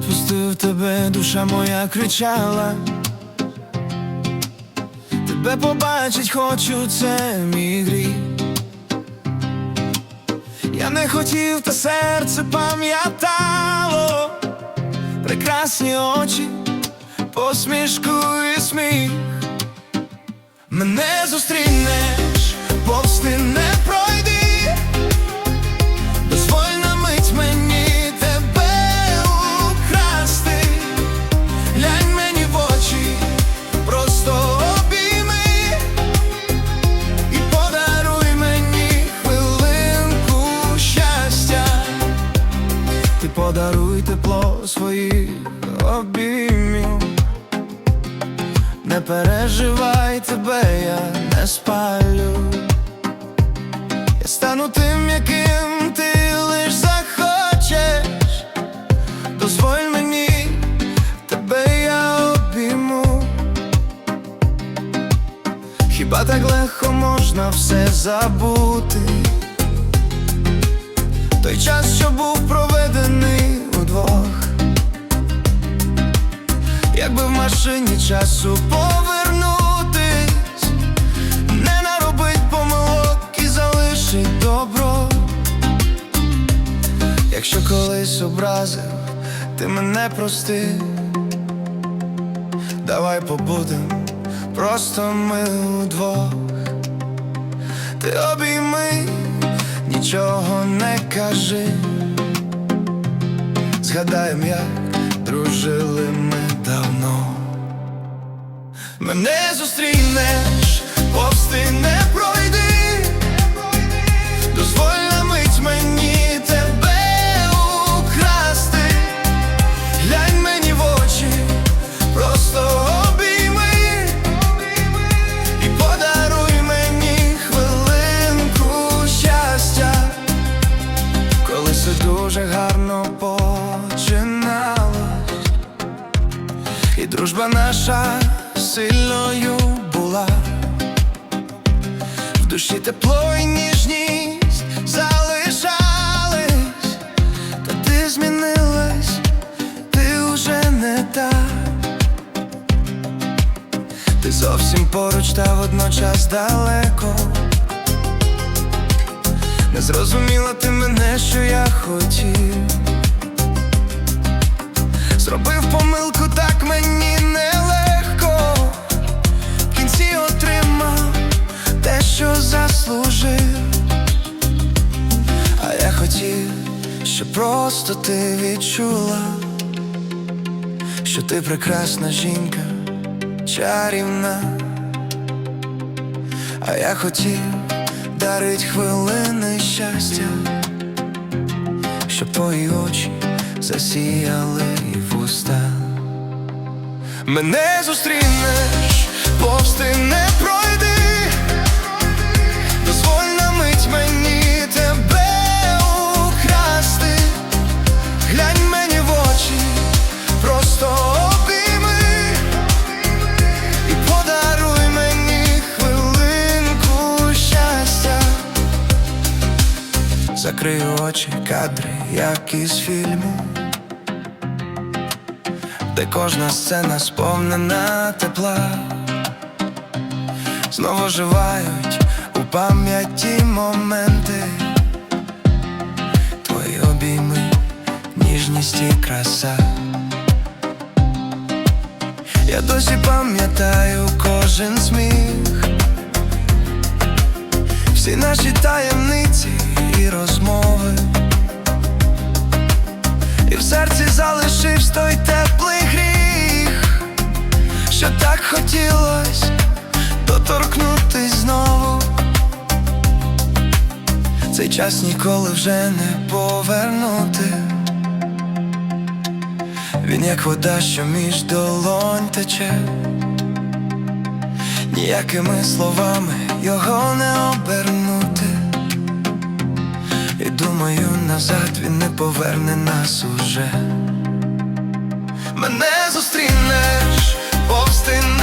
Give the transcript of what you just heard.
любив тебе, душа моя кричала. Тебе побачить хочу, це мій гріх. Я не хотів, та серце пам'ятало прекрасні очі, посмішку і сміх. Мене зустрінеш, повсти не пройди. Подаруй тепло своїх обіймів. Не переживай тебе, я не спалю. Я стану тим, яким ти лиш захочеш. Дозволь мені, тебе я обійму. Хіба так легко можна все забути? Той час, що був проведений Якби в машині часу повернутись, не наробить помилок і залишить добро. Якщо колись образив, ти мене прости, давай побудем, просто ми удвох. Ти обійми, нічого не кажи. Згадаєм, як дружили ми давно. Мене зустрінеш, повсти не пройди. Дружба наша сильною була, в душі тепло і ніжність залишались, та ти змінилась, ти уже не та. Ти зовсім поруч та водночас далеко. Не зрозуміла ти мене, що я хотів. Зробив помилку, щоб просто ти відчула, що ти прекрасна жінка, чарівна. А я хотів дарить хвилини щастя, щоб твої очі засіяли і вуста. Мене зустрінеш, повсти не пройди, Закрию очі кадри, як із фільму, де кожна сцена сповнена тепла, знову живають у пам'яті моменти, твої обійми, ніжність і краса. Я досі пам'ятаю кожен сміх, всі наші таємниці і розмови, і в серці залишився той теплий гріх, що так хотілось доторкнутись знову. Цей час ніколи вже не повернути. Він як вода, що між долонь тече, ніякими словами його не обернути, і думаю, назад він не поверне нас уже. Мене зустрінеш повстин.